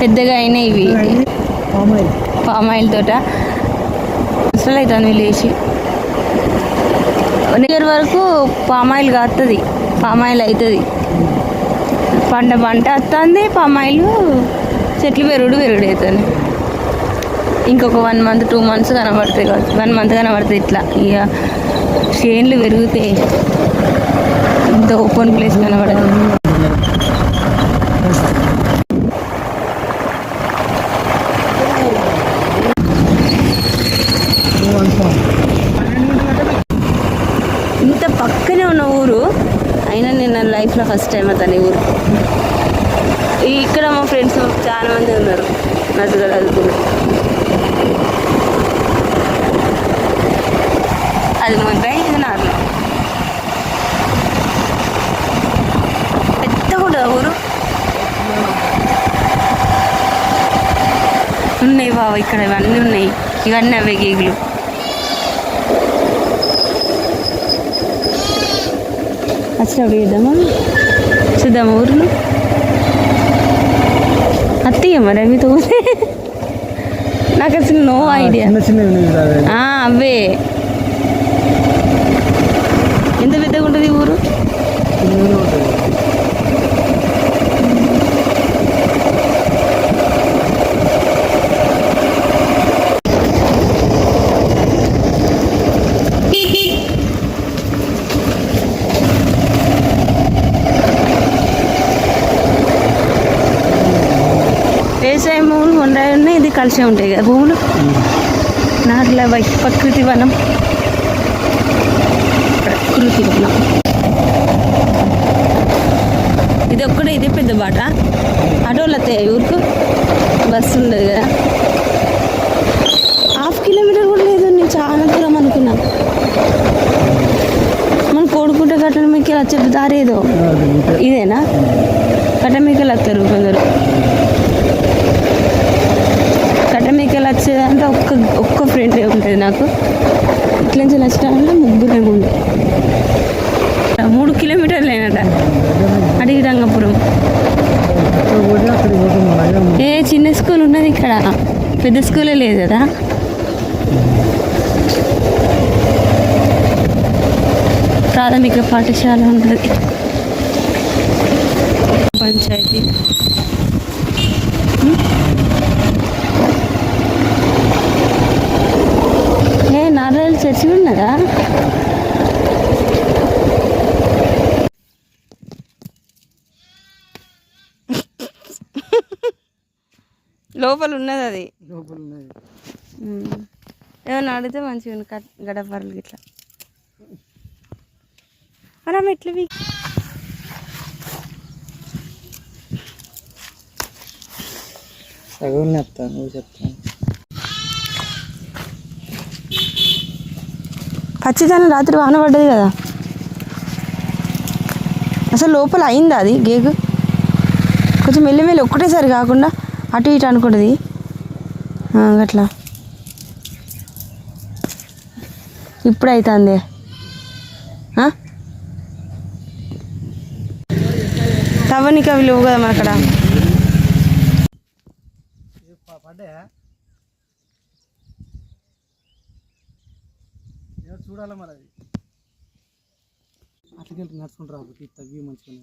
పెద్దగా అయినాయి ఇవి. పామ్ ఆయిల్ తోట. అసలు అవుతుంది వీళ్ళు వేసి ఇయర్ వరకు పామ్ ఆయిల్ కాస్తుంది పామ్ ఆయిల్ అవుతుంది పంట పంట వస్తుంది పామ్ ఆయిల్ చెట్లు పెరుగుడు పెరుగుడు అవుతుంది ఇంకొక వన్ మంత్ టూ మంత్స్ కనబడతాయి కావచ్చు. వన్ మంత్ కనబడుతుంది ఇట్లా. ఇక చేన్లు పెరుగుతాయి. ఇంత ఓపెన్ ప్లేస్ కనబడదు ఇంత పక్కనే ఉన్న ఊరు. అయినా నేను నా లైఫ్లో ఫస్ట్ టైం అతని ఊరు. ఇక్కడ మా ఫ్రెండ్స్ చాలా మంది ఉన్నారు. నటుగా అదుపులు అది ముద్దాయి ఇది నార్మల్. పెద్ద కూడా ఊరు. ఉన్నాయి బాబు ఇక్కడ ఇవన్నీ ఉన్నాయి. ఇవన్నీ అవే గీగులు. వచ్చినప్పుడు చూద్దామా చూద్దామా ఊర్లు? అత్తయ్య మరి నాకు అసలు నో ఐడియా అవే ఎంత పెద్దగా ఉంటుంది ఈ ఊరు వ్యవసాయ భూములు ఉన్నాయి ఉన్నాయి ఇది కలిసే ఉంటాయి కదా భూములు. నాట్ల ప్రకృతి వనం. ప్రకృతి వనం. ఇది ఒక్కడే ఇదే పెద్ద బాట. ఆటోలు వస్తాయి ఊరికి. బస్సు ఉండదు కదా. హాఫ్ కిలోమీటర్ కూడా లేదు నేను చాలా దూరం అనుకున్నా. మన కోడుకుంట కట్టడం మీకు వచ్చే దారి ఏదో ఇదేనా? కట్టమికలు వస్తారు కొందరు వచ్చేది వచ్చేదంటే ఒక్క ఒక్క ఫ్రెండ్ ఉంటుంది నాకు. ఇట్ల నుంచి నచ్చడం ముగ్గురే ఉండే. మూడు కిలోమీటర్లు అయినట అడిగి రంగపురం. ఏ చిన్న స్కూల్ ఉన్నది ఇక్కడ. పెద్ద స్కూలే లేదు కదా. ప్రాథమిక పాఠశాల ఉంటుంది పంచాయతీ ఏ చర్చి ఉన్నదా? లోపల ఉన్నది అది. లోపల ఉన్నది ఉమ్. ఏమన్నా అడిగితే మంచిగా ఉంది కట్ గడపర్లు ఇట్లా మరి ఆమె ఎట్లా వీ- సగం చెప్తాను నువ్వు చెప్తాను పచ్చిదనం రాత్రి వాన పడ్డది కదా. అసలు లోపల అయిందా అది గేగు? కొంచెం మెల్లి మెల్లి ఒక్కటేసారి కాకుండా అటు ఇటు అనుకుంటుంది. అట్లా గట్లా. ఇప్పుడు అవుతుంది తవ్వనిక అవి లేవు కదా మన అక్కడ చూడాలి మరి అది? అట్లకెళ్ళి నడుచుకుంటారు తగ్గి మంచిగా